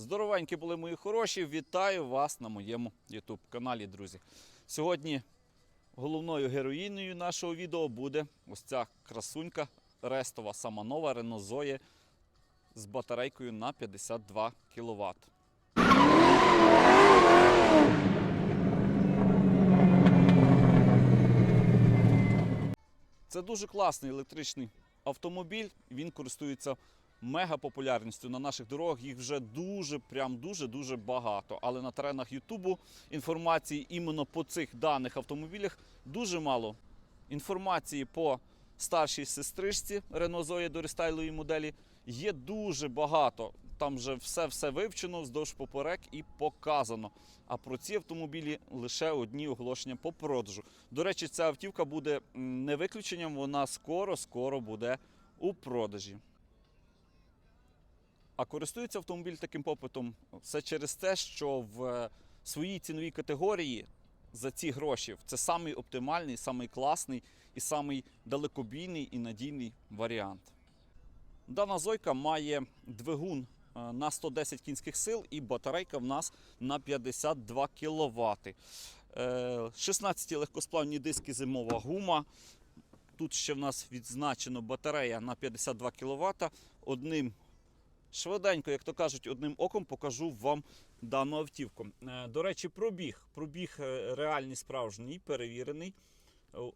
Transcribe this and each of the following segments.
Здоровенькі були мої хороші. Вітаю вас на моєму YouTube каналі, друзі. Сьогодні головною героїнею нашого відео буде ось ця красунька рестова сама нова Renault Zoe з батарейкою на 52 кВт. Це дуже класний електричний автомобіль. Він користується мега популярністю на наших дорогах. Їх вже дуже, прям дуже дуже багато. Але на теренах Ютубу інформації іменно по цих даних автомобілях дуже мало. Інформації по старшій сестричці Renault Zoe до рестайлової моделі є дуже багато. Там вже все все вивчено вздовж поперек і показано. А про ці автомобілі лише одні оголошення по продажу. До речі, ця автівка буде не виключенням, вона скоро-скоро буде у продажі. А користується автомобіль таким попитом все через те, що в своїй ціновій категорії за ці гроші це самий оптимальний, самий класний і самий далекобійний і надійний варіант. Дана зойка має двигун е, на 110 кінських сил і батарейка в нас на 52 кВт. 16 легкосплавні диски зимова гума. Тут ще в нас відзначено батарея на 52 кВт. Одним швиденько, як то кажуть, одним оком покажу вам дану автівку. Е, До речі, пробіг. Пробіг е, реальний справжній, перевірений.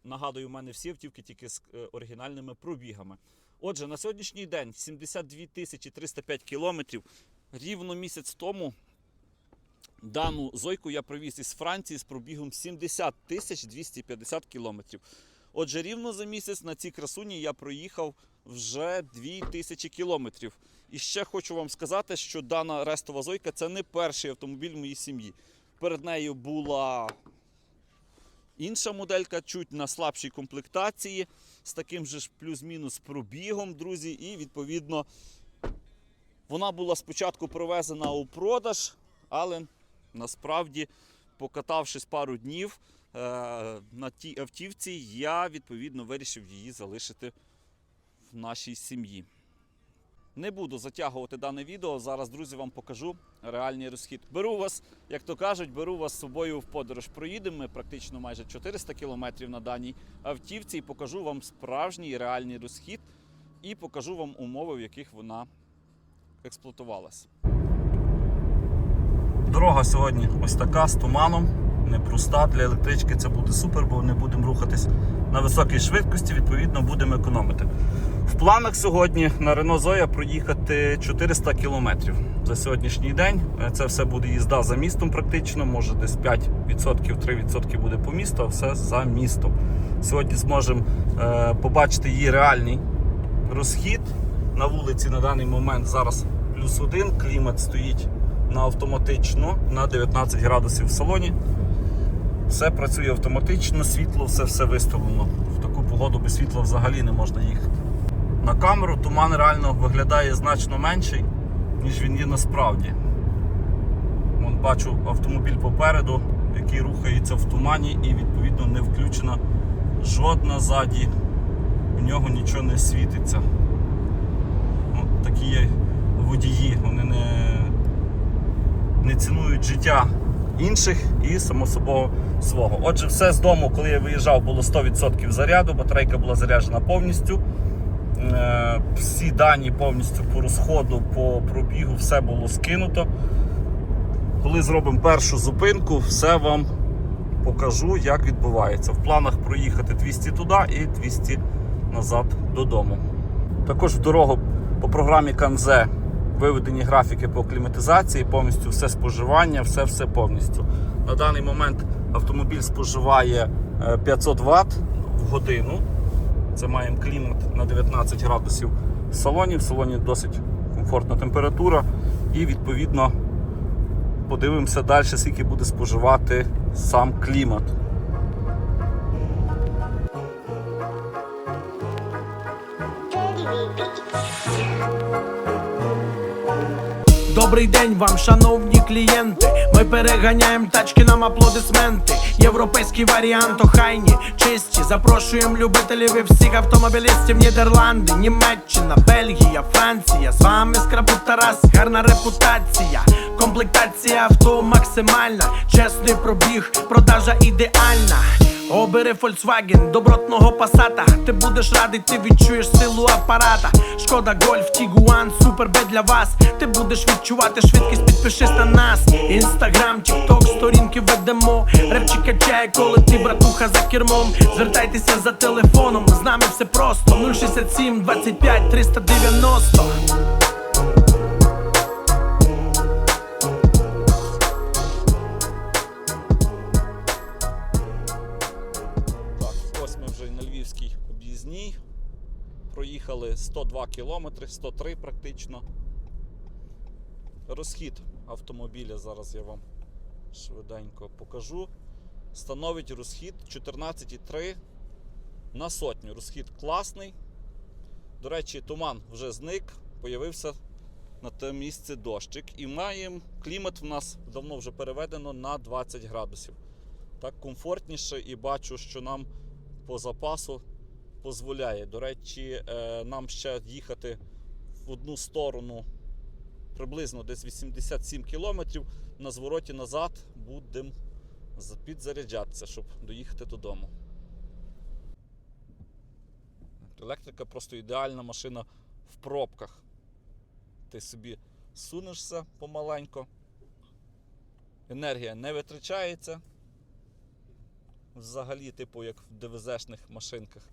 Нагадую, у мене всі автівки тільки з е, оригінальними пробігами. Отже, на сьогоднішній день 72 тисячі 305 кілометрів. Рівно місяць тому дану зойку я привіз із Франції з пробігом 70 тисяч 250 кілометрів. Отже, рівно за місяць на цій красуні я проїхав вже 2000 кілометрів. І ще хочу вам сказати, що дана рестова зойка це не перший автомобіль моїй сім'ї. Перед нею була інша моделька, чуть на слабшій комплектації, з таким же ж плюс-мінус пробігом, друзі. І відповідно вона була спочатку провезена у продаж, але насправді, покатавшись пару днів е, на тій автівці, я відповідно вирішив її залишити в нашій сім'ї. Не буду затягувати дане відео. Зараз, друзі, вам покажу реальний розхід. Беру вас, як то кажуть, беру вас з собою в подорож. Проїдемо ми практично майже 400 кілометрів на даній автівці і покажу вам справжній реальний розхід і покажу вам умови, в яких вона експлуатувалася. Дорога сьогодні ось така з туманом. Непроста для електрички це буде супер, бо не будемо рухатись на високій швидкості, відповідно, будемо економити. В планах сьогодні на Renault Zoe проїхати 400 кілометрів за сьогоднішній день. Е, Це все буде їзда за містом практично, може десь 5%, 3% буде по місту, а все за містом. Сьогодні зможемо е, побачити її реальний розхід. На вулиці на даний момент зараз плюс один, клімат стоїть на автоматично на 19 градусів в салоні. Все працює автоматично, світло, все все виставлено. В таку погоду без світла взагалі не можна їхати. На камеру туман реально виглядає значно менший, ніж він є насправді. Вон бачу автомобіль попереду, який рухається в тумані і відповідно не включена жодна ззаді. У нього нічого не світиться. От такі є водії, вони не, не цінують життя інших і само собою свого. Отже, все з дому, коли я виїжджав, було 100% заряду, батарейка була заряджена повністю. Е, Всі дані повністю по розходу, по пробігу, все було скинуто. Коли зробимо першу зупинку, все вам покажу, як відбувається. В планах проїхати 200 туди і 200 назад додому. Також в дорогу по програмі Канзе виведені графіки по кліматизації, повністю все споживання, все все повністю. На даний момент автомобіль споживає е, 500 Вт в годину. Це маємо клімат на 19 градусів в салоні. В салоні досить комфортна температура. І відповідно подивимося далі, скільки буде споживати сам клімат. Добрий день вам, шановні клієнти. Ми переганяємо тачки нам аплодисменти. Європейський варіант охайні, чисті. Запрошуємо любителів і всіх автомобілістів Нідерланди, Німеччина, Бельгія, Франція. З вами скрапут Тарас. гарна репутація, комплектація авто максимальна, чесний пробіг, продажа ідеальна. Обери Volkswagen, добротного пасата. Ти будеш радий, ти відчуєш силу апарата. Шкода Гольф, Тігуан, супер Б для вас. Ти будеш відчувати швидкість, підпишись на нас. Інстаграм, Тікток, сторінки ведемо. Репчик качає, коли ти братуха за кермом. Звертайтеся за телефоном, з нами все просто. 067 25 390. 102 кілометри, 103 практично. Розхід автомобіля зараз я вам швиденько покажу. Становить розхід 14,3 на сотню. Розхід класний. До речі, туман вже зник, появився на те місце дощик. І маємо клімат в нас давно вже переведено на 20 градусів так комфортніше і бачу, що нам по запасу дозволяє. До речі, е, нам ще їхати в одну сторону приблизно десь 87 кілометрів. На звороті назад будемо підзаряджатися, щоб доїхати додому. Електрика просто ідеальна машина в пробках. Ти собі сунешся помаленько, енергія не витрачається взагалі, типу, як в ДВЗшних машинках.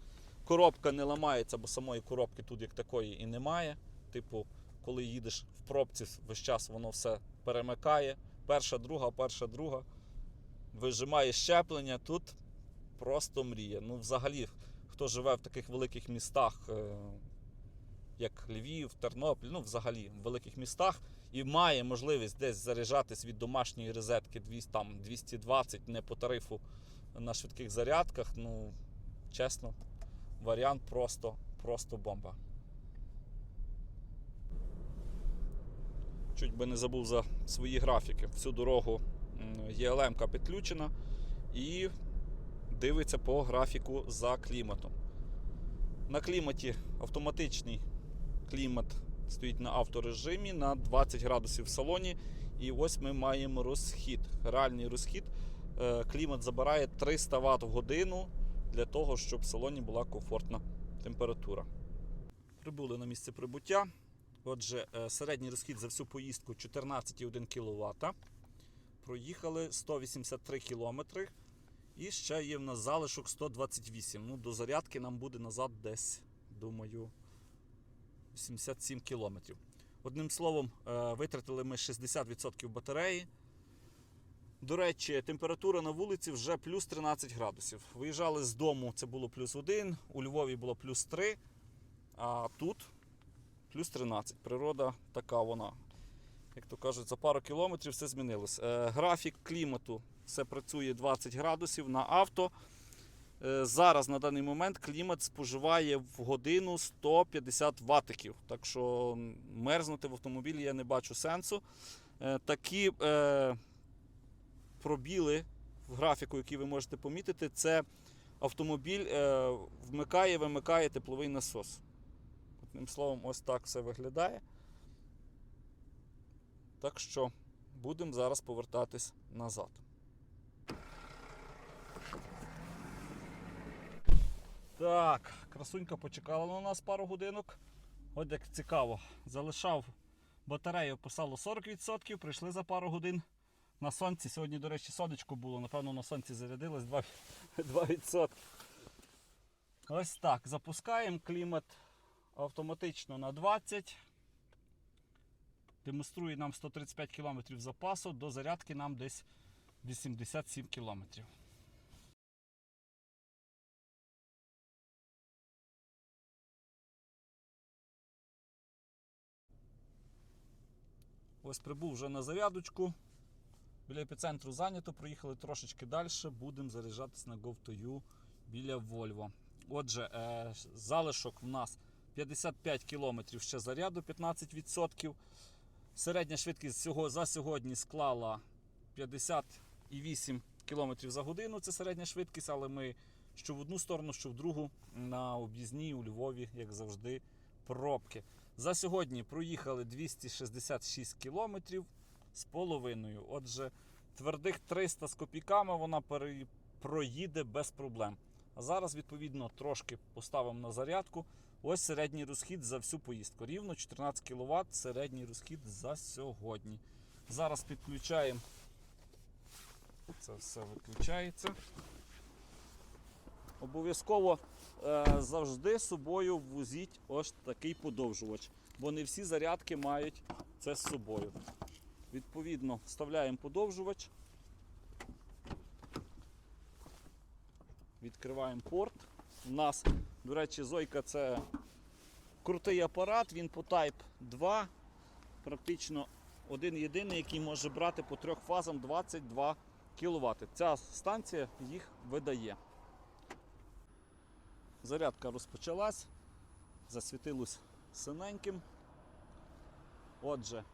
Коробка не ламається, бо самої коробки тут як такої і немає. Типу, коли їдеш в пробці, весь час воно все перемикає. Перша, друга, перша, друга. Вижимає щеплення. Тут просто мрія. Ну, взагалі, хто живе в таких великих містах, е, як Львів, Тернопіль, ну, взагалі, в великих містах, і має можливість десь заряджатись від домашньої розетки 200, там, 220 не по тарифу на швидких зарядках, ну, чесно, варіант просто, просто бомба. Чуть би не забув за свої графіки. Всю дорогу м, ЄЛМ підключена і дивиться по графіку за кліматом. На кліматі автоматичний клімат стоїть на авторежимі на 20 градусів в салоні. І ось ми маємо розхід. Реальний розхід. Е, Клімат забирає 300 Вт в годину для того, щоб в салоні була комфортна температура. Прибули на місце прибуття. Отже, е, середній розхід за всю поїздку 14,1 кВт. Проїхали 183 км. І ще є в нас залишок 128. Ну, до зарядки нам буде назад десь, думаю, 87 км. Одним словом, е, витратили ми 60% батареї. До речі, температура на вулиці вже плюс 13 градусів. Виїжджали з дому, це було плюс 1, у Львові було плюс 3, а тут плюс 13. Природа така вона. Як то кажуть, за пару кілометрів все змінилось. Е, графік клімату все працює 20 градусів на авто. Е, зараз на даний момент клімат споживає в годину 150 ватиків. Так що мерзнути в автомобілі я не бачу сенсу. Е, такі е, пробіли в графіку, які ви можете помітити, це автомобіль е, вмикає, вимикає тепловий насос. Одним словом, ось так все виглядає. Так що будемо зараз повертатись назад. Так, красунька почекала на нас пару годинок. От як цікаво, залишав батарею, писало 40%, прийшли за пару годин на сонці. Сьогодні, до речі, сонечко було, напевно, на сонці зарядилось 2%. 2%. Ось так. Запускаємо клімат автоматично на 20. Демонструє нам 135 км запасу, до зарядки нам десь 87 км. Ось прибув вже на зарядочку. Біля епіцентру зайнято, проїхали трошечки далі, будемо заряджатись на GoToU біля Volvo. Отже, е, залишок в нас 55 км ще заряду, 15%. Середня швидкість за сьогодні склала 58 км за годину. Це середня швидкість, але ми що в одну сторону, що в другу на об'їзній у Львові, як завжди, пробки. За сьогодні проїхали 266 кілометрів з половиною. Отже, твердих 300 з копійками вона проїде без проблем. А зараз, відповідно, трошки поставимо на зарядку. Ось середній розхід за всю поїздку. Рівно 14 кВт середній розхід за сьогодні. Зараз підключаємо. Це все виключається. Обов'язково е, завжди з собою ввозіть ось такий подовжувач, бо не всі зарядки мають це з собою. Відповідно, вставляємо подовжувач, відкриваємо порт. У нас, до речі, Зойка це крутий апарат, він по Type 2, практично один єдиний, який може брати по трьох фазам 22 кВт. Ця станція їх видає. Зарядка розпочалась, засвітилось синеньким. Отже,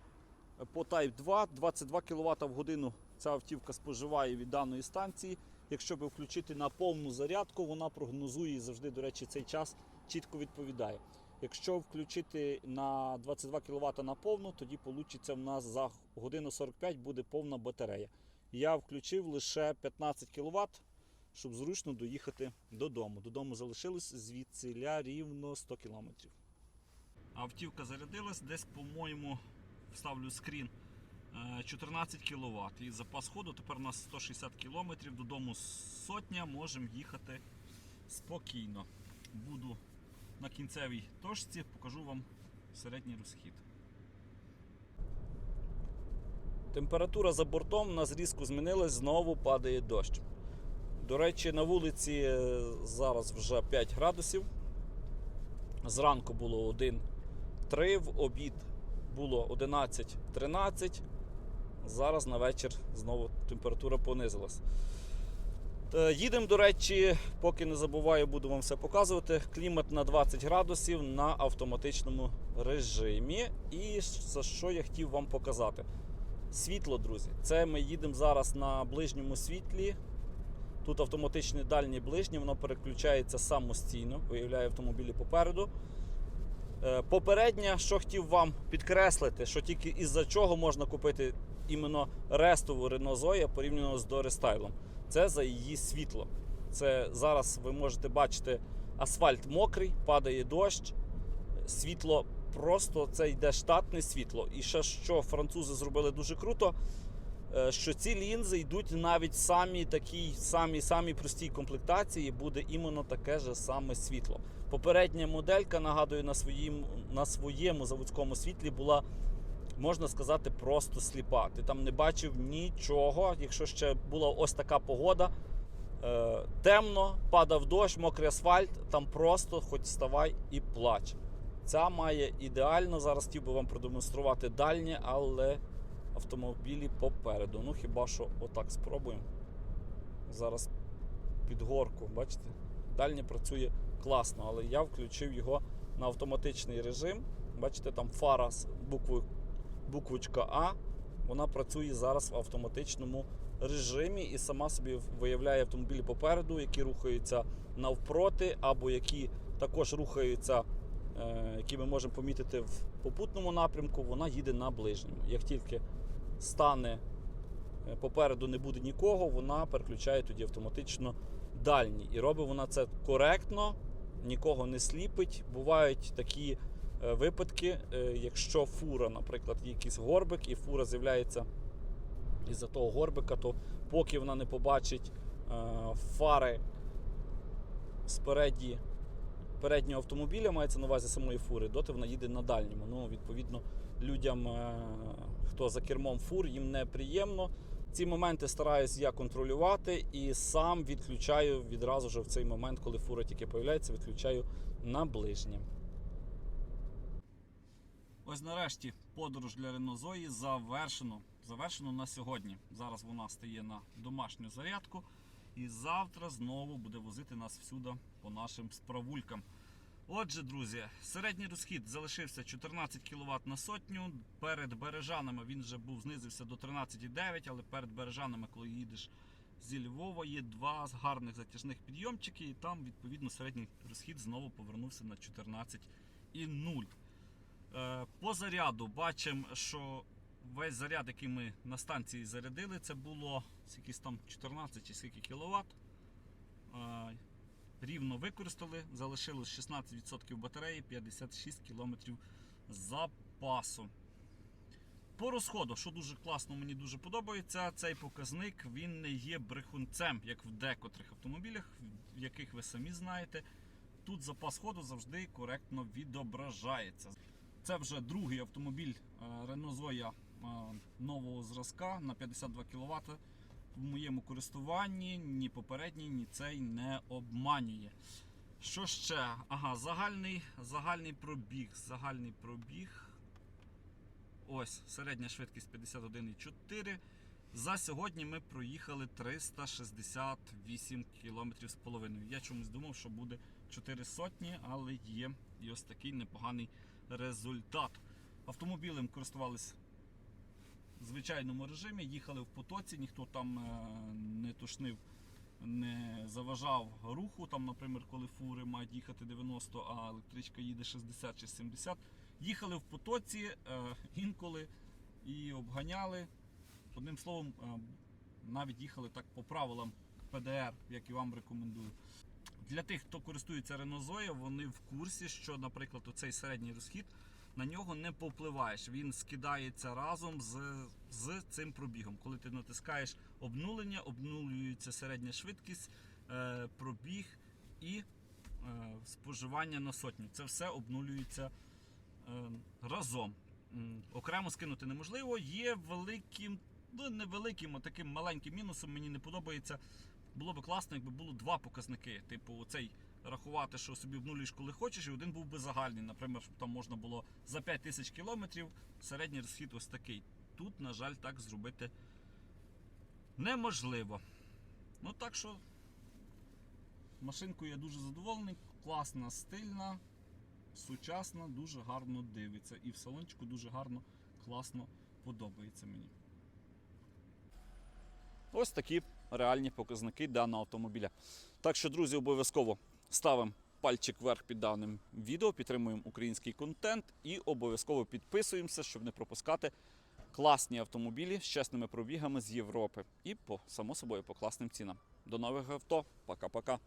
по Type 2 22 кВт в годину ця автівка споживає від даної станції. Якщо би включити на повну зарядку, вона прогнозує і завжди, до речі, цей час чітко відповідає. Якщо включити на 22 кВт на повну, тоді вийде в нас за годину 45 буде повна батарея. Я включив лише 15 кВт, щоб зручно доїхати додому. Додому залишилось звідсиля рівно 100 км. Автівка зарядилась, десь, по-моєму, вставлю скрін. е, 14 кВт. І запас ходу тепер у нас 160 км, додому сотня, можемо їхати спокійно. Буду на кінцевій точці, покажу вам середній розхід. Температура за бортом на зрізку змінилась, знову падає дощ. До речі, на вулиці е, зараз вже 5 градусів. Зранку було 1,3, в обід було 11-13. Зараз на вечір знову температура понизилась. Їдемо, до речі, поки не забуваю, буду вам все показувати. Клімат на 20 градусів на автоматичному режимі. І за що я хотів вам показати? Світло, друзі. Це ми їдемо зараз на ближньому світлі. Тут автоматичне дальнє ближнє, воно переключається самостійно, виявляє автомобілі попереду. Е, Попереднє, що хотів вам підкреслити, що тільки із-за чого можна купити іменно рестову Renault Zoe порівняно з Дорестайлом. Це за її світло. Це зараз ви можете бачити асфальт мокрий, падає дощ, світло просто це йде штатне світло. І ще що французи зробили дуже круто, що ці лінзи йдуть навіть в самі такій самі, самі простій комплектації, буде іменно таке ж саме світло. Попередня моделька, нагадую, на своїм, на своєму заводському світлі була, можна сказати, просто сліпа. Ти там не бачив нічого, якщо ще була ось така погода. Е, темно, падав дощ, мокрий асфальт, там просто хоч вставай і плач. Ця має ідеально, зараз хотів би вам продемонструвати дальнє, але автомобілі попереду. Ну хіба що отак спробуємо. Зараз під горку, бачите? Дальнє працює класно, але я включив його на автоматичний режим. Бачите, там фара з буквою, буквочка А. Вона працює зараз в автоматичному режимі і сама собі виявляє автомобілі попереду, які рухаються навпроти, або які також рухаються, е, які ми можемо помітити в попутному напрямку, вона їде на ближньому. Як тільки стане е, попереду не буде нікого, вона переключає тоді автоматично дальній. І робить вона це коректно, нікого не сліпить. Бувають такі е, випадки, е, якщо фура, наприклад, є якийсь горбик, і фура з'являється із-за того горбика, то поки вона не побачить фари спереді переднього автомобіля, мається на увазі самої фури, доти вона їде на дальньому. Ну, відповідно, людям, е, хто за кермом фур, їм неприємно. Ці моменти стараюсь я контролювати і сам відключаю відразу ж в цей момент, коли фура тільки появляється, відключаю на ближнє. Ось нарешті подорож для Zoe завершено. Завершено на сьогодні. Зараз вона стає на домашню зарядку. І завтра знову буде возити нас всюди по нашим справулькам. Отже, друзі, середній розхід залишився 14 кВт на сотню. Перед бережанами він вже був знизився до 13,9, але перед бережанами, коли їдеш зі Львова, є два гарних затяжних підйомчики, і там відповідно середній розхід знову повернувся на 14,0. Е, По заряду бачимо, що весь заряд, який ми на станції зарядили, це було якісь там 14 чи скільки кіловат. Рівно використали, залишилось 16% батареї, 56 км запасу. По розходу, що дуже класно, мені дуже подобається, цей показник він не є брехунцем, як в декотрих автомобілях, в яких ви самі знаєте. Тут запас ходу завжди коректно відображається. Це вже другий автомобіль е, Renault Zoe е, нового зразка на 52 кВт. В моєму користуванні ні попередній, ні цей не обманює. Що ще? Ага, загальний, загальний пробіг. Загальний пробіг. Ось, середня швидкість 51,4. За сьогодні ми проїхали 368 км з половиною. Я чомусь думав, що буде 4 сотні, але є і ось такий непоганий результат. Автомобілем користувалися в звичайному режимі, їхали в потоці, ніхто там е, не тушнив, не заважав руху. Там, наприклад, коли фури мають їхати 90, а електричка їде 60 чи 70. Їхали в потоці е, інколи і обганяли. Одним словом, е, навіть їхали так по правилам ПДР, як і вам рекомендую. Для тих, хто користується Renault Zoe, вони в курсі, що, наприклад, оцей середній розхід на нього не повпливаєш. Він скидається разом з, з цим пробігом. Коли ти натискаєш обнулення, обнулюється середня швидкість, е, пробіг і е, споживання на сотню. Це все обнулюється е, разом. Окремо скинути неможливо. Є великим, ну невеликим, а таким маленьким мінусом. Мені не подобається. Було би класно, якби було два показники. Типу, цей рахувати, що собі обнулюєш, коли хочеш, і один був би загальний. Наприклад, щоб там можна було за 5 тисяч кілометрів середній розхід ось такий. Тут, на жаль, так зробити неможливо. Ну так що машинкою я дуже задоволений, класна, стильна, сучасна, дуже гарно дивиться. І в салончику дуже гарно, класно подобається мені. Ось такі реальні показники даного автомобіля. Так що, друзі, обов'язково ставимо пальчик вверх під даним відео, підтримуємо український контент і обов'язково підписуємося, щоб не пропускати класні автомобілі з чесними пробігами з Європи. І по само собою по класним цінам. До нових авто. Пока-пока.